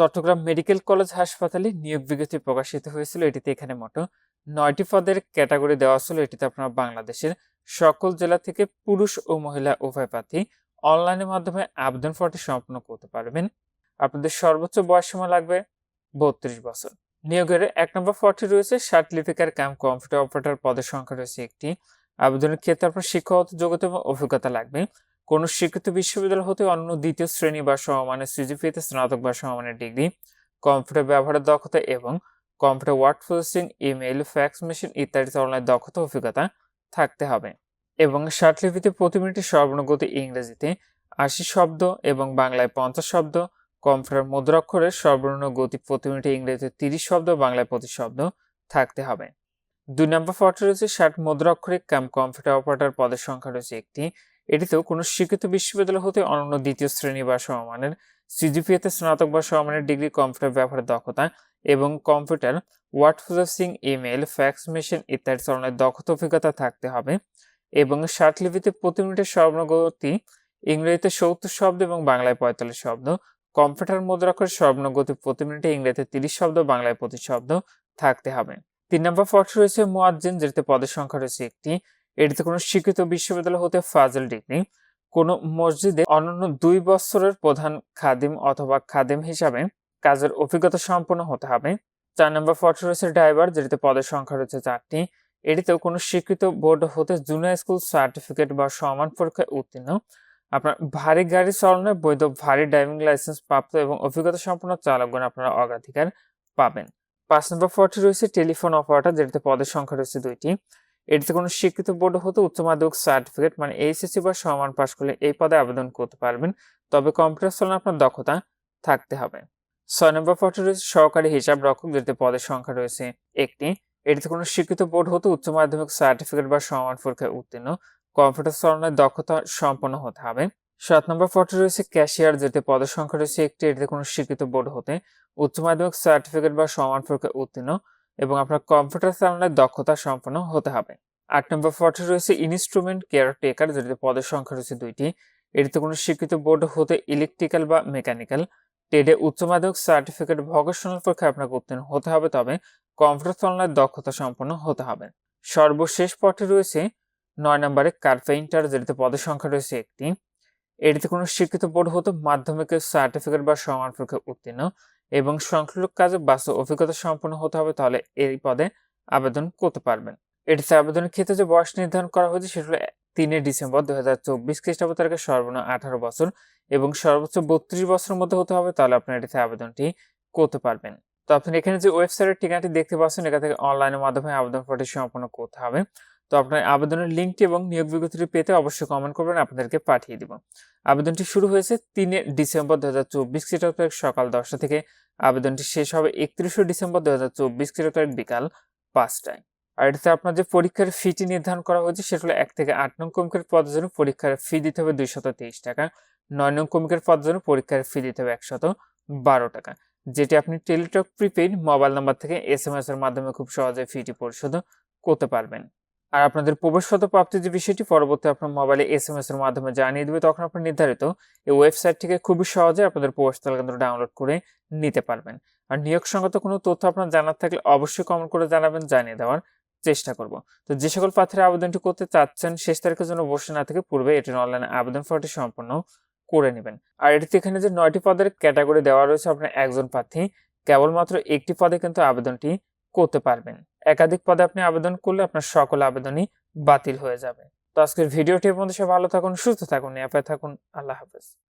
Chittagong medical college হাসপাতালে নিয়োগ বিজ্ঞপ্তি প্রকাশিত হয়েছিল। এটিতে এখানে মোট নয়টি পদের ক্যাটাগরি দেওয়া ছিল। এটিতে আপনারা বাংলাদেশের সকল জেলা থেকে পুরুষ ও মহিলা উভয় প্রার্থী অনলাইনের মাধ্যমে আবেদন ফর্মটি সম্পন্ন করতে পারবেন। আপনাদের সর্বোচ্চ বয়স সীমা লাগবে বত্রিশ বছর। নিয়োগের এক নম্বর ফর্টি রয়েছে সার্টিফিকার ক্যাম্প কম্পিউটার অপারেটর। পদের সংখ্যা রয়েছে একটি। আবেদনের ক্ষেত্রে আপনার শিক্ষাগত যোগ্যতা এবং অভিজ্ঞতা লাগবে। কোনো স্বীকৃত বিশ্ববিদ্যালয় হতে অন্য দ্বিতীয় শ্রেণি বা সমমানের সিজিপিএতে স্নাতক বা সমমানের ডিগ্রি, কম্পিউটার ব্যবহারের দক্ষতা এবং computer word processing, email, fax machine ইত্যাদি অনলাইন দক্ষতা অভিজ্ঞতা থাকতে হবে। এবং ষাটলিপিতে প্রতি মিনিটে সর্বনগতি ইংরেজিতে আশি শব্দ এবং বাংলায় পঞ্চাশ শব্দ, কম্পিউটার মুদ্রাক্ষরের সর্বনিম্ন গতি প্রতি মিনিটে ইংরেজিতে তিরিশ শব্দ, বাংলায় প্রতি শব্দ থাকতে হবে। দুই নম্বর ফটো রয়েছে ষাট মুদ্রাক্ষরিক কাম কম্পিউটার অপারেটর পদের সংখ্যা রয়েছে একটি। এটিতেও কোনো স্বীকৃত বিশ্ববিদ্যালয় হতে অনন্য দ্বিতীয় শ্রেণি বা সমমানের সিজিপিএতে স্নাতক বা সমমানের ডিগ্রি কম্পিউটার ব্যবহারের দক্ষতা এবং computer, word processing email fax machine ইত্যাদি ধরনের দক্ষতা অভিজ্ঞতা থাকতে হবে এবং ষাটলিপিতে প্রতি মিনিটের সর্বনগতি ইংরেজিতে সত্তর শব্দ এবং বাংলায় পঁয়তাল্লিশ শব্দ, কম্পিউটার মুদ্রাক্ষরের সর্বনগতি প্রতি মিনিটে ইংরেজিতে তিরিশ শব্দ, বাংলায় প্রতি শব্দ থাকতে হবে। তিন নম্বর ফটো রয়েছে মোয়াজ্জিন, যেটিতে পদের সংখ্যা রয়েছে একটি। এটিতে কোনো স্বীকৃত বিশ্ববিদ্যালয় হতে ফাজল ডিগ্রি কোনো মসজিদে অনন্য দুই বছরের প্রধান খাদিম অথবা খাদিম হিসাবে কাজের অভিজ্ঞতা সম্পন্ন হতে হবে। চার নম্বর ফটো রয়েছে ড্রাইভার, যেটিতে পদের সংখ্যা রয়েছে চারটি, এটিতেও কোনো স্বীকৃত বোর্ড হতে জুনিয়র স্কুল সার্টিফিকেট বা সমান পরীক্ষায় উত্তীর্ণ। আপনার ভারী গাড়ি চালানোর বৈধ ভারী ড্রাইভিং লাইসেন্স প্রাপ্ত এবং অভিজ্ঞতা সম্পন্ন চালকগণ আপনারা অগ্রাধিকার পাবেন। পাঁচ নম্বর ফটো রয়েছে টেলিফোন অপারেটর, যেটিতে পদের সংখ্যা রয়েছে দুইটি এটিতে কোনো স্বীকৃত বোর্ড হতে উচ্চ মাধ্যমিক সার্টিফিকেট মানে এইচএসসি বা সমান পাশ করলে এই পদে আবেদন করতে পারবেন। তবে কম্পিউটার চালানো আপনার দক্ষতা থাকতে হবে। ছয় নম্বর ফটো রয়েছে, সহকারী হিসাব রক্ষক যেটিতে পদের সংখ্যা রয়েছে। একটি এটিতে কোনো স্বীকৃত বোর্ড হতে উচ্চ মাধ্যমিক সার্টিফিকেট বা সমান পরীক্ষায় উত্তীর্ণ। কম্পিউটার চালানোর দক্ষতা সম্পন্ন হতে হবে। সাত নম্বর ফটো রয়েছে ক্যাশিয়ার যেতে পদের সংখ্যা রয়েছে, একটি এটিতে কোনো স্বীকৃত বোর্ড হতে উচ্চ মাধ্যমিক সার্টিফিকেট বা সমান পরীক্ষায় উত্তীর্ণ। এবং আপনার কম্পিউটার চালানোর দক্ষতা সম্পন্ন হতে হবে। আট নম্বর ফটো রয়েছে ইনস্ট্রুমেন্ট কেয়ারটেকার যেটিতে পদের সংখ্যা রয়েছে দুইটি। এটিতে কোনো স্বীকৃত বোর্ড হতে ইলেকট্রিক্যাল বা মেকানিক্যাল টেডে উচ্চ মাধ্যমিক সার্টিফিকেট ভকেশনাল পরীক্ষায় আপনাকে উত্তীর্ণ হতে হবে, তবে কম্পিউটার চালানোর দক্ষতা সম্পন্ন হতে হবে। সর্বশেষ পথে রয়েছে নয় নম্বরে কার্পেন্টার যেটিতে পদের সংখ্যা রয়েছে একটি। এটিতে কোনো স্বীকৃত বোর্ড হতে মাধ্যমিকের সার্টিফিকেট বা সমান পরীক্ষায় উত্তীর্ণ এবং সংশ্লিষ্ট কাজে বাস্তব অভিজ্ঞতা সম্পন্ন হতে হবে, তাহলে এই পদে আবেদন করতে পারবেন। এটিতে আবেদনের ক্ষেত্রে যে বয়স নির্ধারণ করা হয়েছে, সেটা হলো তিনে ডিসেম্বর দুই হাজার চব্বিশ খ্রিস্টাব্দ তারিখে সর্বনিম্ন আঠারো বছর এবং সর্বোচ্চ বত্রিশ বছরের মধ্যে হতে হবে, তাহলে আপনার এটিতে আবেদনটি করতে পারবেন। তো আপনি এখানে যে ওয়েবসাইটের ঠিকানাটি দেখতে পাচ্ছেন, এখান থেকে অনলাইনের মাধ্যমে আবেদন ফর্মটি সম্পন্ন করতে হবে। তো আপনার আবেদনের লিঙ্কটি এবং নিয়োগ বিজ্ঞপ্তিটি পেতে অবশ্যই কমেন্ট করবেন, আপনাদেরকে পাঠিয়ে দিব। আবেদনটি শুরু হয়েছে তিনে ডিসেম্বর দু হাজার চব্বিশ খ্রিস্টাব্দ সকাল দশটা থেকে। আবেদনটি শেষ হবে একত্রিশে ডিসেম্বর দু হাজার চব্বিশ খ্রিস্টাব্দ বিকাল পাঁচটায়। আর এটাতে আপনার যে পরীক্ষার ফিটি নির্ধারণ করা হয়েছে, সেটা হলো এক থেকে আট নং কমিকের পদের জন্য পরীক্ষার ফি দিতে হবে দুইশত তেইশ টাকা। নয় নং কমিকের পদের জন্য পরীক্ষার ফি দিতে হবে একশত বারো টাকা। যেটি আপনি টেলিটক প্রিপেইড মোবাইল নাম্বার থেকে এস এম এস এর মাধ্যমে খুব সহজে ফিটি পরিশোধ করতে পারবেন। আর আপনাদের প্রবেশগত প্রাপ্তির যে বিষয়টি, পরবর্তী আপনার মোবাইলে এস এম এস এর মাধ্যমে জানিয়ে দেবে, তখন আপনার নির্ধারিত এই ওয়েবসাইট থেকে খুবই সহজে আপনাদের প্রবেশ কেন্দ্র ডাউনলোড করে নিতে পারবেন। আর নিয়োগ সংগত কোনো তথ্য আপনার জানার থাকলে অবশ্যই কমেন্ট করে জানাবেন, জানিয়ে দেওয়ার চেষ্টা করব। তো যে সকল প্রার্থীরা আবেদনটি করতে চাচ্ছেন, শেষ তারিখের জন্য বসে না থেকে পূর্বে এটির অনলাইনে আবেদন ফর্মটি সম্পন্ন করে নেবেন। আর এটিতে এখানে যে নয়টি পদের ক্যাটাগরি দেওয়া রয়েছে, আপনার একজন প্রার্থী কেবলমাত্র একটি পদে কিন্তু আবেদনটি করতে পারবেন। একাধিক পদে আপনি আবেদন করলে আপনার সকল আবেদনই বাতিল হয়ে যাবে। তো আজকের ভিডিওটির মধ্যে সব ভালো থাকুন, সুস্থ থাকুন, নিরাপদ থাকুন। আল্লাহ হাফেজ।